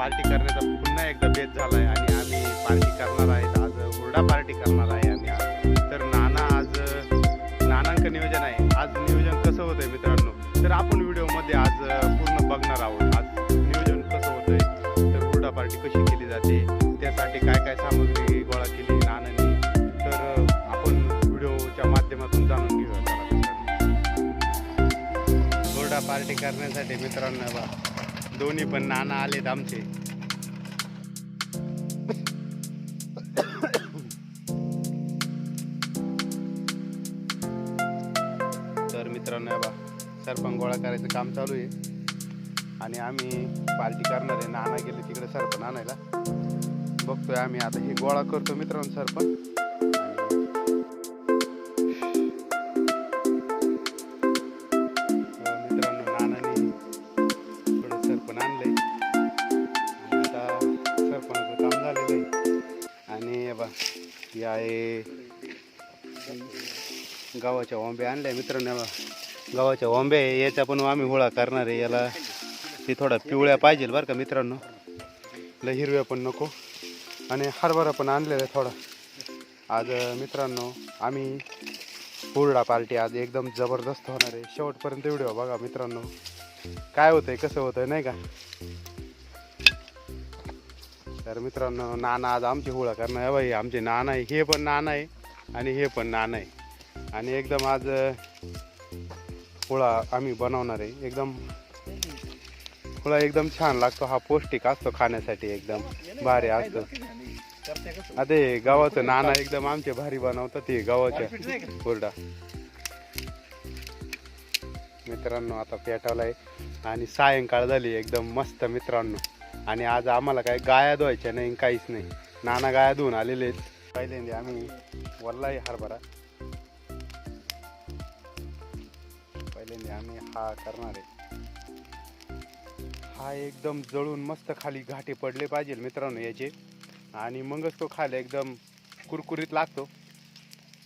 Party करण्याचा पुन्हा एकदा बेत झाला आहे आणि आम्ही पार्टी करणार आहेत. आज हुरडा पार्टी करणार आहे आम्ही. आज तर नाना आज नानांक नियोजन आहे. आज नियोजन कसं होतंय मित्रांनो? तर आपण व्हिडिओमध्ये आज पूर्ण बघणार आहोत. आज नियोजन कसं होतंय? तर हुरडा पार्टी कशी केली जाते? त्यासाठी काय काय सामग्री गोळा केली नानांनी? तर आपण व्हिडिओच्या माध्यमातून जाणून घेऊया. हुरडा पार्टी करण्यासाठी मित्रांनो बा दोन्ही पण नाना आलेत आमचे. तर मित्रांनो बा सरपंच गोळा करायचं काम चालू आहे. आणि आम्ही पार्टी करणार आहे. नाना गेले तिकडे सरपण आणायला. बघतोय आम्ही आता हे गोळा करतो मित्रांनो सरपण आहे. गावाच्या ओंब्या आणल्या मित्रांनो. बा गावाच्या ओंब्या आहे याचा पण आम्ही होळा करणार आहे. याला ते थोडा पिवळ्या पाहिजे बरं का मित्रांनो. लय हिरव्या पण नको. आणि हरभरा पण आणलेला आहे थोडा. आज मित्रांनो आम्ही हुरडा पार्टी आज एकदम जबरदस्त होणार आहे. शेवटपर्यंत व्हिडिओ बघा मित्रांनो. काय होतंय कसं होतंय नाही का? तर मित्रांनो नाना आज आमची हुळा करणार आहे. बाई आमचे नाना आहे. हे पण नाना आहे आणि हे पण नाना आहे. आणि एकदम आज होळा हुळा आम्ही बनवणार आहे. एकदम हुळा एकदम छान लागतो. हा पौष्टिक असतो खाण्यासाठी एकदम. भारी असतो. आता हे गावाचं नाना एकदम आमचे भारी बनवतात ते गावाच्या हुरडा. मित्रांनो आता पेटावलाय. आणि सायंकाळ झाली. एकदम मस्त मित्रांनो. आणि आज आम्हाला काय गाया धुवायच्या नाही काहीच नाही. नाना गाया धुवून आलेले आहेत. पहिल्यांदा आम्ही वल्लाही हरभरा. पहिल्यांदा आम्ही हा करणार आहे. हा एकदम जळून मस्त खाली घाटे पडले पाहिजे मित्रांनो याचे. आणि मगच तो खायला एकदम कुरकुरीत लागतो.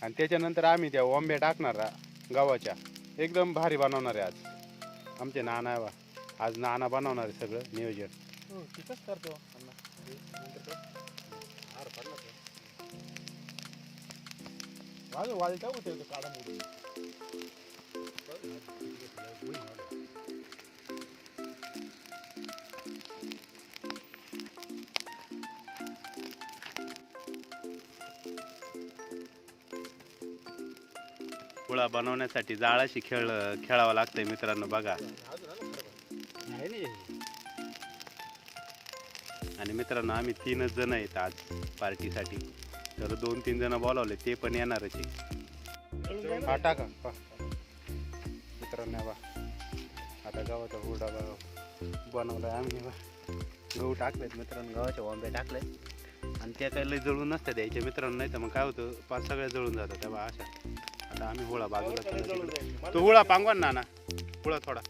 आणि त्याच्यानंतर आम्ही त्या ओंब्या टाकणार गावाच्या गव्हाच्या. एकदम भारी बनवणार आहे आज. आमचे नाना आहे बा आज नाना बनवणार आहे सगळं नियोजन. करतो. वाळटा होते काढा मोडी पोळा बनवण्यासाठी जाळाशी खेळ खेळावं लागतंय मित्रांनो बघा. मित्रांनो आम्ही तीनच जण आहेत आज पार्टीसाठी. तर दोन तीन जण बोलावले ते पण येणारच आहे हा टाका. पा. मित्रांनो बा. आता गव्हाचा हुरडा बा बनवलाय आम्ही बा. गहू टाकलेत मित्रांनो गव्हाच्या वांब्या टाकले आणि त्या काही लय जळून नसतात द्यायच्या मित्रांनो नाही तर मग काय होतं पाच सगळ्या जळून जातात. त्या बा अशा. आता आम्ही होळा बाजूला. तो हुळा पांगवा ना ना हुळा थोडा.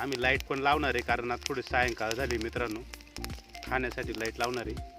आम्ही लाइट पण लावणार आहे कारण आज थोडी सायंकाळ झाली मित्रांनो. खाण्यासाठी लाइट लावणार आहे.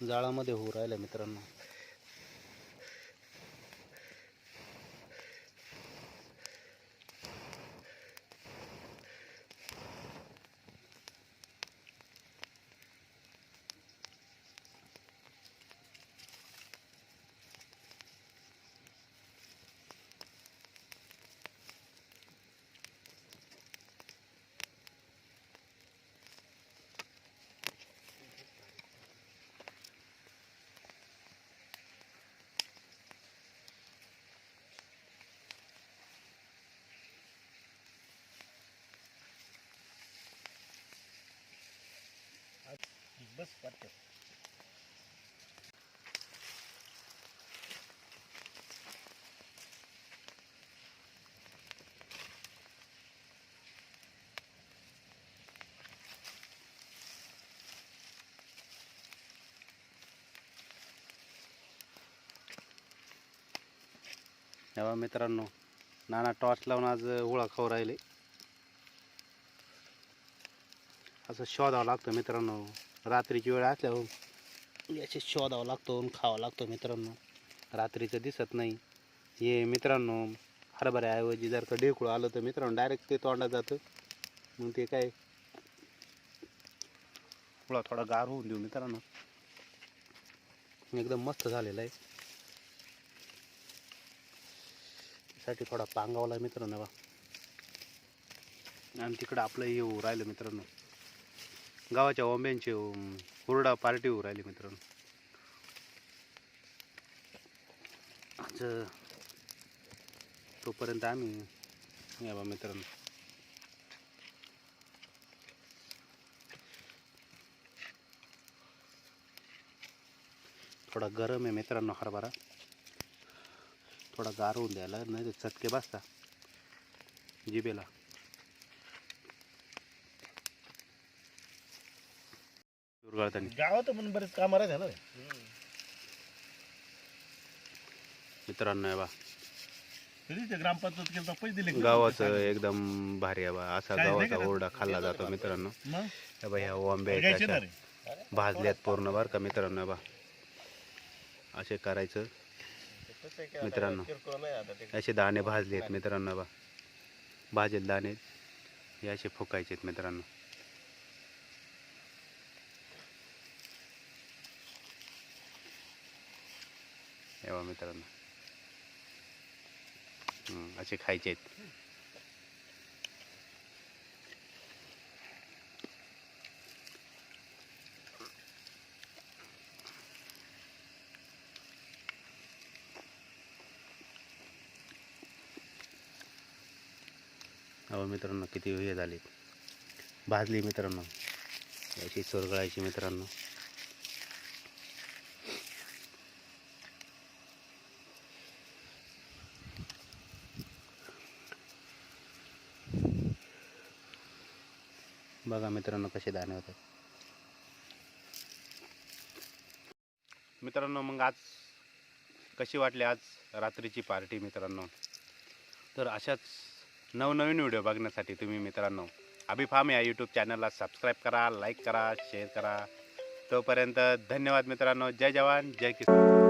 जाळामध्ये होऊ राहिलं मित्रांनो. बस पटकन तेव्हा मित्रांनो नाना टॉर्च लावून आज हुळा खाऊ राहिले. असं शोधावं लागतं मित्रांनो. रात्रीची वेळ असल्यावर याचे शोधावं लागतो खावं लागतो मित्रांनो. रात्रीचं दिसत नाही. हे मित्रांनो हरभऱ्याऐवजी जर का ढेकुळं आलं तर मित्रांनो डायरेक्ट ते तोंडात जातं. मग ते काय? हुळा थोडा गार होऊन देऊ मित्रांनो. एकदम मस्त झालेला आहे. साठी थोडा पांगावला मित्रांनो बा. आणि तिकडं आपलं होऊ राहिलं मित्रांनो. गावाच्या ओंब्यांची हुरडा पार्टी होऊ राहिली मित्रांनो. आज तोपर्यंत आम्ही या बा मित्रांनो. थोडा गरम आहे मित्रांनो हरभरा. थोडा गार होऊन द्यायला नाही तर चटके बसता. जिबेला चुरगळतानी गावात पण बरेच ना मित्रांनो बा. तरी ते ग्रामपंचायत केलं तर पैसे दिले का? गावाचं एकदम भारी आहे बा. असा काय नाही गावाचा? ओरडा खाल्ला जातो मित्रांनो. मग? हे बा ह्या ओंब्या घ्यायचे आहेत ना अशा रे भाजल्यात पूर्ण बरं का मित्रांनो बा. असे करायचं. मित्रांनो. असे दाणे भाजले आहेत मित्रांनो बा. भाजेल दाणे हे असे फुकायचे आहेत मित्रांनो. हे मित्रांनो. असे खायचे आहेत. अहो मित्रांनो किती हे झाले भाजली मित्रांनो. याची चोरगळायची मित्रांनो. बघा मित्रांनो कसे दाणे होतात. मित्रांनो मग आज कशी वाटली आज रात्रीची पार्टी मित्रांनो? तर अशाच नवनवीन व्हिडिओ बघण्यासाठी तुम्ही मित्रांनो अभिफाम या यूट्यूब चॅनलला सबस्क्राईब करा लाईक करा शेअर करा. तोपर्यंत धन्यवाद मित्रांनो. जय जवान जय किसान.